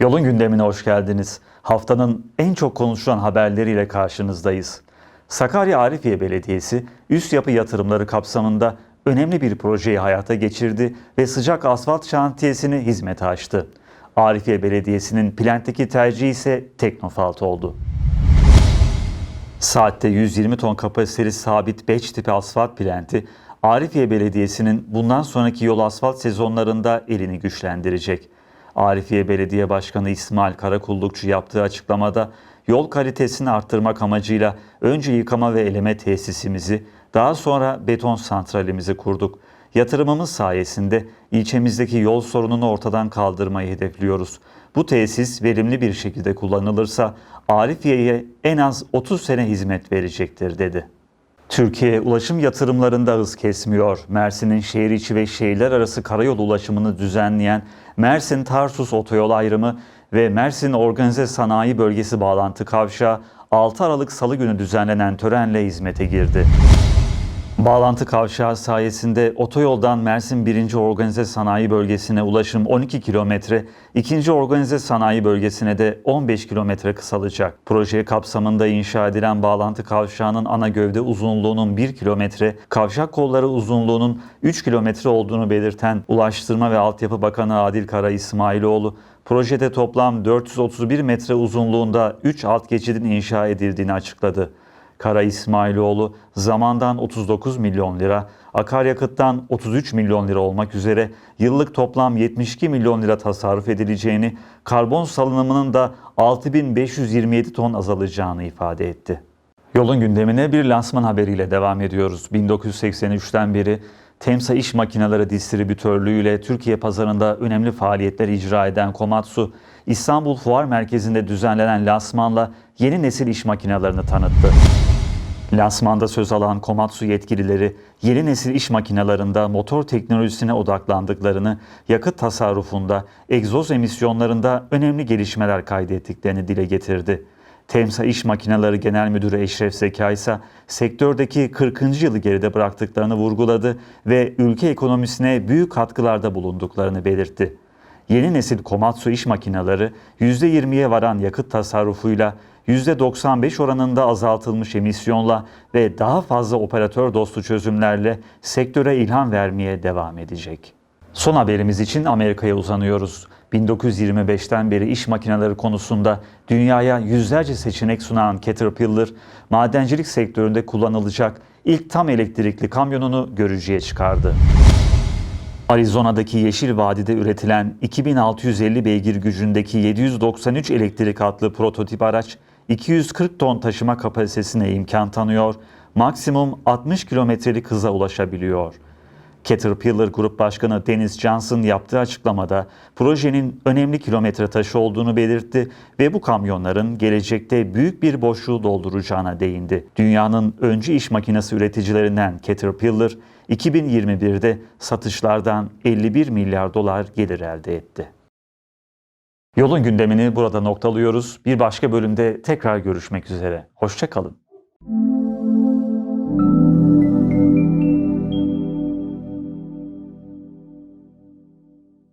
Yolun gündemine hoş geldiniz. Haftanın en çok konuşulan haberleriyle karşınızdayız. Sakarya Arifiye Belediyesi üst yapı yatırımları kapsamında önemli bir projeyi hayata geçirdi ve sıcak asfalt şantiyesini hizmete açtı. Arifiye Belediyesi'nin plantteki tercihi ise Teknofalt oldu. Saatte 120 ton kapasiteli sabit 5 tipi asfalt plenti, Arifiye Belediyesi'nin bundan sonraki yol asfalt sezonlarında elini güçlendirecek. Arifiye Belediye Başkanı İsmail Karakullukçu yaptığı açıklamada yol kalitesini arttırmak amacıyla önce yıkama ve eleme tesisimizi, daha sonra beton santralimizi kurduk. Yatırımımız sayesinde ilçemizdeki yol sorununu ortadan kaldırmayı hedefliyoruz. Bu tesis verimli bir şekilde kullanılırsa Arifiye'ye en az 30 sene hizmet verecektir dedi. Türkiye ulaşım yatırımlarında hız kesmiyor. Mersin'in şehir içi ve şehirler arası karayolu ulaşımını düzenleyen Mersin Tarsus Otoyol ayrımı ve Mersin Organize Sanayi Bölgesi bağlantı kavşağı 6 Aralık Salı günü düzenlenen törenle hizmete girdi. Bağlantı kavşağı sayesinde otoyoldan Mersin 1. Organize Sanayi Bölgesi'ne ulaşım 12 kilometre, 2. Organize Sanayi Bölgesi'ne de 15 kilometre kısalacak. Proje kapsamında inşa edilen bağlantı kavşağının ana gövde uzunluğunun 1 kilometre, kavşak kolları uzunluğunun 3 kilometre olduğunu belirten Ulaştırma ve Altyapı Bakanı Adil Kara İsmailoğlu, projede toplam 431 metre uzunluğunda 3 alt geçidin inşa edildiğini açıkladı. Kara İsmailoğlu zamandan 39 milyon lira, akaryakıttan 33 milyon lira olmak üzere yıllık toplam 72 milyon lira tasarruf edileceğini, karbon salınımının da 6527 ton azalacağını ifade etti. Yolun gündemine bir lansman haberiyle devam ediyoruz. 1983'ten beri Temsa İş Makineleri Distribütörlüğüyle Türkiye pazarında önemli faaliyetler icra eden Komatsu, İstanbul Fuar Merkezi'nde düzenlenen lansmanla yeni nesil iş makinelerini tanıttı. Lansmanda söz alan Komatsu yetkilileri yeni nesil iş makinelerinde motor teknolojisine odaklandıklarını, yakıt tasarrufunda, egzoz emisyonlarında önemli gelişmeler kaydettiklerini dile getirdi. Temsa İş Makineleri Genel Müdürü Eşref Zeka ise sektördeki 40. yılı geride bıraktıklarını vurguladı ve ülke ekonomisine büyük katkılarda bulunduklarını belirtti. Yeni nesil Komatsu iş makineleri %20'ye varan yakıt tasarrufuyla %95 oranında azaltılmış emisyonla ve daha fazla operatör dostu çözümlerle sektöre ilham vermeye devam edecek. Son haberimiz için Amerika'ya uzanıyoruz. 1925'ten beri iş makineleri konusunda dünyaya yüzlerce seçenek sunan Caterpillar, madencilik sektöründe kullanılacak ilk tam elektrikli kamyonunu görücüye çıkardı. Arizona'daki Yeşil Vadi'de üretilen 2650 beygir gücündeki 793 elektrik atlı prototip araç 240 ton taşıma kapasitesine imkan tanıyor, maksimum 60 kilometrelik hıza ulaşabiliyor. Caterpillar Grup Başkanı Dennis Johnson yaptığı açıklamada projenin önemli kilometre taşı olduğunu belirtti ve bu kamyonların gelecekte büyük bir boşluğu dolduracağına değindi. Dünyanın öncü iş makinesi üreticilerinden Caterpillar 2021'de satışlardan 51 milyar dolar gelir elde etti. Yolun gündemini burada noktalıyoruz. Bir başka bölümde tekrar görüşmek üzere. Hoşçakalın.